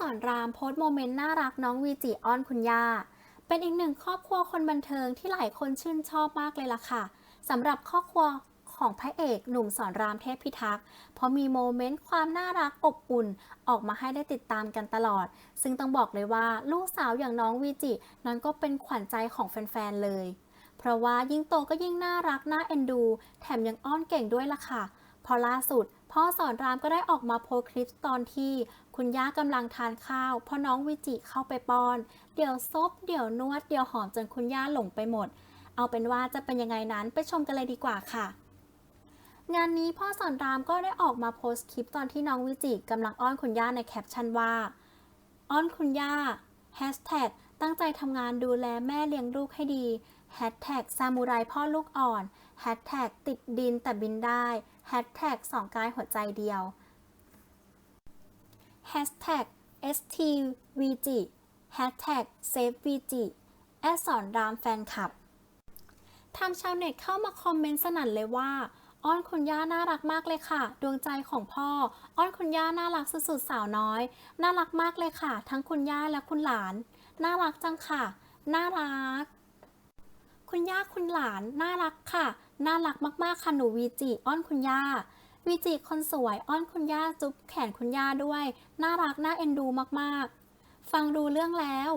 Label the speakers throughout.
Speaker 1: สอนรามโพสต์โมเมนต์น่ารักน้องวีจิอ้อนคุณย่า เป็นอีกหนึ่งครอบครัวคนบันเทิงที่หลายคนชื่นชอบมากเลยล่ะค่ะสำหรับครอบครัวของพระเอกหนุ่มสอนรามเทพพิทักษ์ เพราะมีโมเมนต์ความน่ารักอบอุ่นออกมาให้ได้ติดตามกันตลอด ซึ่งต้องบอกเลยว่าลูกสาวอย่างน้องวีจินั้นก็เป็นขวัญใจของแฟนๆเลย เพราะว่ายิ่งโตก็ยิ่งน่ารักน่าเอ็นดู แถมยังอ้อนเก่งด้วยล่ะค่ะ พอล่าสุด พ่อสอนรามก็ได้ออกมาโพสคลิปตอนที่ คุณย่ากำลังทานข้าวพอน้องวิจิเข้าไปป้อน เดี๋ยวซบ เดี๋ยวนวด เดี๋ยวหอมจนคุณย่าหลงไปหมด เอาเป็นว่าจะเป็นยังไงนั้นไปชมกันเลยดีกว่าค่ะ งานนี้พ่อสอนรามก็ได้ออกมาโพสต์คลิปตอนที่น้องวิจิกำลังอ้อนคุณย่าในแคปชั่นว่า อ้อนคุณย่าตั้งใจทำงานดูแลแม่เลี้ยงลูกให้ดี Hashtag ซามูไรพ่อลูกอ่อน Hashtag ติดดินแต่บินได้ Hashtag สองกายหัวใจเดียว Hashtag STVG Hashtag SaveVG แอสอนรามแฟนคลับทำชาวเน็ตเข้ามาคอมเมนต์สนั่นเลยว่า อ้อนคุณย่าน่ารักมากเลยค่ะ ดวงใจของพ่อ อ้อนคุณย่าน่ารักสุดๆสาวน้อย น่ารักมากเลยค่ะ ทั้งคุณย่าและคุณหลาน น่ารักจังค่ะ น่ารัก คุณย่าคุณหลาน น่ารักค่ะ น่ารักมากๆค่ะหนูวีจิอ้อนคุณย่าวีจิคนสวยอ้อนคุณย่าจุ๊บแขนคุณย่าด้วย น่ารักน่าเอ็นดูมากๆ ฟังดูเรื่องแล้ว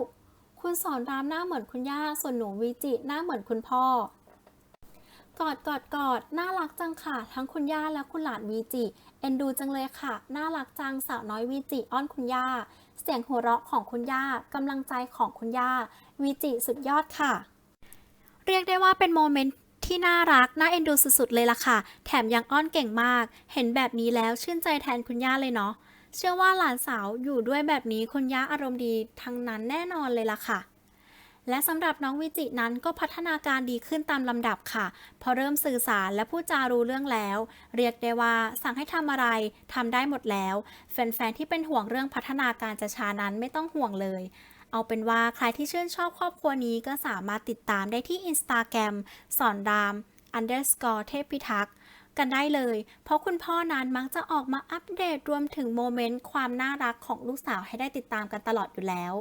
Speaker 1: คุณสอนรามหน้าเหมือนคุณย่า ส่วนหนูวีจิหน้าเหมือนคุณพ่อ กอดกอดกอดน่ารักจังค่ะ ทั้งคุณย่าและคุณหลานวีจิเอ็นดูจังเลยค่ะ น่ารักจังสาวน้อยวีจิอ้อนคุณย่า เสียงหัวเราะของคุณย่ากำลังใจของคุณย่าวีจิสุดยอดค่ะ เรียกได้ว่าเป็นโมเมนต์ที่น่ารัก น่าเอ็นดูสุดๆเลยล่ะค่ะ แถมยังอ้อนเก่งมาก เห็นแบบนี้แล้วชื่นใจแทนคุณย่าเลยเนาะ เชื่อว่าหลานสาวอยู่ด้วยแบบนี้คุณย่าอารมณ์ดีทั้งนั้นแน่นอนเลยล่ะค่ะ และสำหรับน้องวิจินั้นก็พัฒนาการดีขึ้นตามลำดับค่ะ พอเริ่มสื่อสารและพูดจารู้เรื่องแล้ว เรียกได้ว่าสั่งให้ทำอะไรทำได้หมดแล้ว แฟนๆที่เป็นห่วงเรื่องพัฒนาการจะช้านั้นไม่ต้องห่วงเลย เอาเป็นว่าใครที่ชื่นชอบครอบครัวนี้ก็สามารถติดตามได้ที่ Instagram สอนราม underscore เทพพิทักษ์กันได้เลย เพราะคุณพ่อนั้นมักจะออกมาอัปเดตรวมถึงโมเมนต์ความน่ารักของลูกสาวให้ได้ติดตามกันตลอดอยู่แล้ว